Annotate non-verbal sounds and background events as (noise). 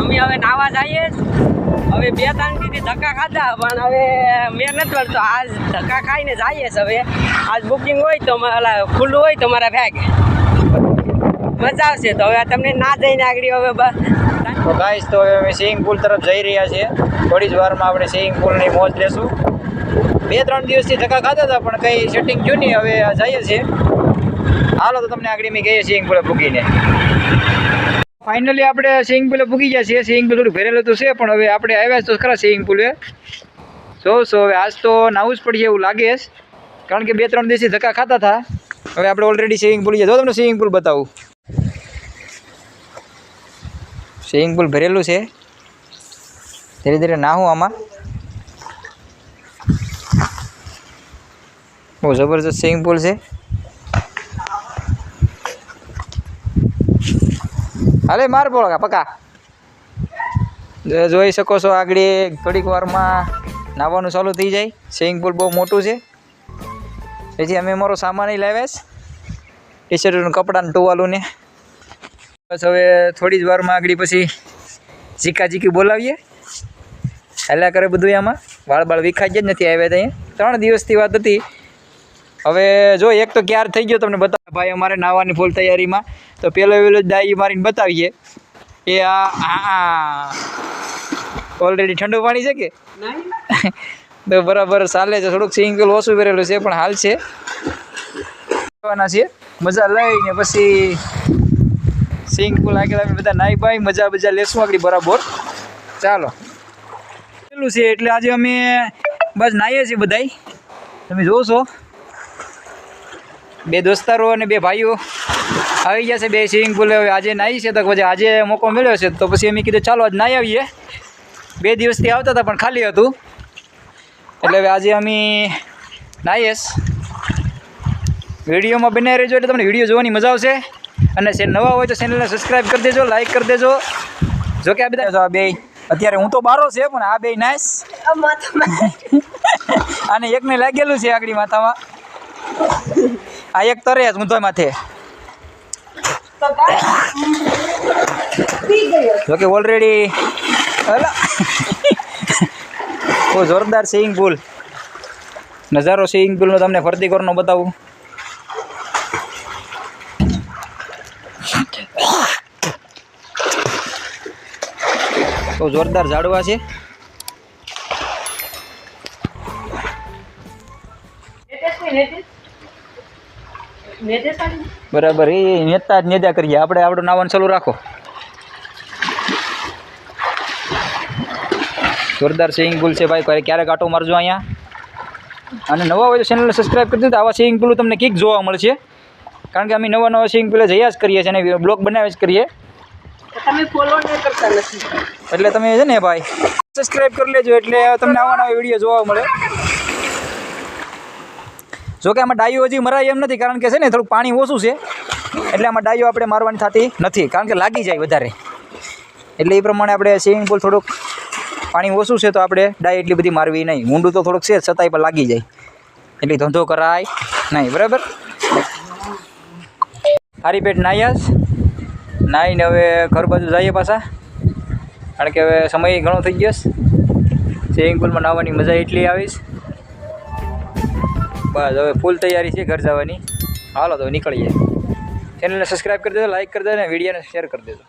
અમે હવે નાવા જઈએ. હવે બે ત્રણ દીધી ધક્કા ખાધા, પણ હવે મેં નથી પડતો આજ ધક્કા ખાઈને જઈએ હવે. આજ બુકિંગ હોય તો અલા ખુલ્લું હોય તો મારા ભેગ. મજા આવશે તો હવે તમને ના જઈને આગળ હવે તો ગાઈશ તો હવે અમે સ્વિમિંગ પુલ તરફ જઈ રહ્યા છીએ. થોડી જ વારમાં આપણે સ્વિમિંગ પુલની મોજ લેશું. બે ત્રણ દિવસથી ધક્કા ખાતા હતા, પણ કંઈ સેટિંગ થયું નહીં. હવે જઈએ છીએ. હાલો તો તમને આગળ મેં કહીએ સ્વિમિંગ પુલે પૂગીને ફાઇનલી આપણે સ્વિમિંગ પુલે પૂગી ગયા છીએ. સ્વિમિંગ પુલ થોડું ભરેલું તો છે, પણ હવે આપણે આવ્યા તો ખરા સ્વિમિંગ પુલે સો સો હવે આજ તો નાવું જ પડીએ એવું લાગે છે. કારણ કે બે ત્રણ દિવસથી ધક્કા ખાતા હતા. હવે આપણે ઓલરેડી સ્વિમિંગ પુલ ગયા. જો તમને સ્વિમિંગ પુલ બતાવું. સ્વિમિંગ પુલ ભરેલું છે. ધીરે ધીરે નાહું આમાં. બહુ જબરજસ્ત સ્વિમિંગ પુલ છે. હાલે માર બોલો પકા. જોઈ શકો છો આગળ થોડીક વારમાં નાહવાનું ચાલુ થઈ જાય. સ્વિમિંગ પુલ બહુ મોટું છે. પછી અમે અમારો સામાન ય લાવ્યા છે. ટી શર્ટનું કપડાં ટુવાલું ને બસ હવે થોડી જ વારમાં આગળ પછી ઝીકા ઝીકી બોલાવીએ. હાલ્યા કરે બધું આમાં. વાળ બાળ વિખાઈ જ નથી આવ્યા ત્યાં. ત્રણ દિવસથી વાત હતી. હવે જો એક તો ક્યાર થઈ ગયો તમને બતાવ. ભાઈ અમારે નાવાની ફૂલ તૈયારીમાં. તો પેલો જ ડાઈ મારીને બતાવીએ. એ આ હા ઓલરેડી ઠંડુ પાણી છે કે? તો બરાબર ચાલે છે. થોડુંક સિંગલ ઓછું કરેલું છે પણ હાલ છે. જવાના છીએ. મજા લઈને પછી સિંગ પુલ આગળ અમે બધા નાઈ ભાઈ મજા બજા લેશું આગળ બરાબર. ચાલો. પેલું છે એટલે આજે અમે બસ નાહીએ છીએ બધાય. તમે છો બે દોસ્તારો અને બે ભાઈઓ આવી ગયા છે બે સ્વિમિંગ પૂલે હવે આજે નાહી છે તો પછી આજે મોકો મળ્યો છે તો પછી અમે કીધું ચાલો આજ નાહી આવીએ. બે દિવસથી આવતા હતા પણ ખાલી હતું. એટલે હવે આજે અમે નાહીએ. વિડીયોમાં બનાવી રહેજો એટલે તમને વીડિયો જોવાની મજા આવશે. અને જે નવા હોય તો ચેનલને સબસ્ક્રાઈબ કરી દેજો લાઈક કરી દેજો. જો કે આ બધા આ બે અત્યારે હું તો બારો છે પણ આ બે નાઈસ. અને (laughs) એકને લાગેલું છે આગળી માથામાં. આ એક તરે જ ઊંધો માથે જોકે ઓલરેડી બહુ જોરદાર સ્વિમિંગ પુલ નજારો સ્વિમિંગ પુલનો તમને ફરતી કરનો બતાવું. બહુ જોરદાર ઝાડવા છે. બરાબર એ નેતા જ નેદા કરીએ. આપણે આપણું નાવાનું ચાલુ રાખો. જોરદાર સ્વિમિંગ પુલ છે ભાઈ. ક્યારેક આટો મારજો અહીંયા. અને નવા હોય તો ચેનલને સબસ્ક્રાઈબ કરી દીધું આવા સ્વિમિંગ પુલ તમને કીક જોવા મળશે. કારણ કે અમે નવા નવા સ્વિમિંગ પુલે જયા જ કરીએ છીએ અને બ્લોગ બનાવી જ કરીએ. તમે ફોલો નહીં કરતા નથી. એટલે તમે છે ને ભાઈ સબસ્ક્રાઈબ કરી લેજો. એટલે તમને આવા નવા વીડિયો જોવા મળે. જો કે આમાં ડાયો હજી મરાય એમ નથી, કારણ કે છે ને થોડુંક પાણી ઓછું છે. એટલે આમાં ડાયો આપણે મારવાની થતી નથી, કારણ કે લાગી જાય વધારે. એટલે એ પ્રમાણે આપણે સ્વિમિંગ પુલ થોડુંક પાણી ઓછું છે તો આપણે ડાય એટલી બધી મારવી નહીં. ઊંડું તો થોડુંક છે, છતાંય પણ લાગી જાય. એટલે ધંધો કરાય નહીં, બરાબર? હારી પેટ નાહ્યા જ નાહીને હવે ઘર બાજુ જઈએ પાછા. કારણ કે હવે સમય ઘણો થઈ ગયો સ્વિમિંગ પુલમાં નાહવાની મજા એટલી આવીશ. બસ, હવે ફૂલ તૈયારી છે ઘર જવાની. હાલો તો નીકળીએ. ચેનલને સબસ્ક્રાઈબ કરી દેજો લાઈક કરી દેજો અને વિડીયોને શેર કરી દેજો.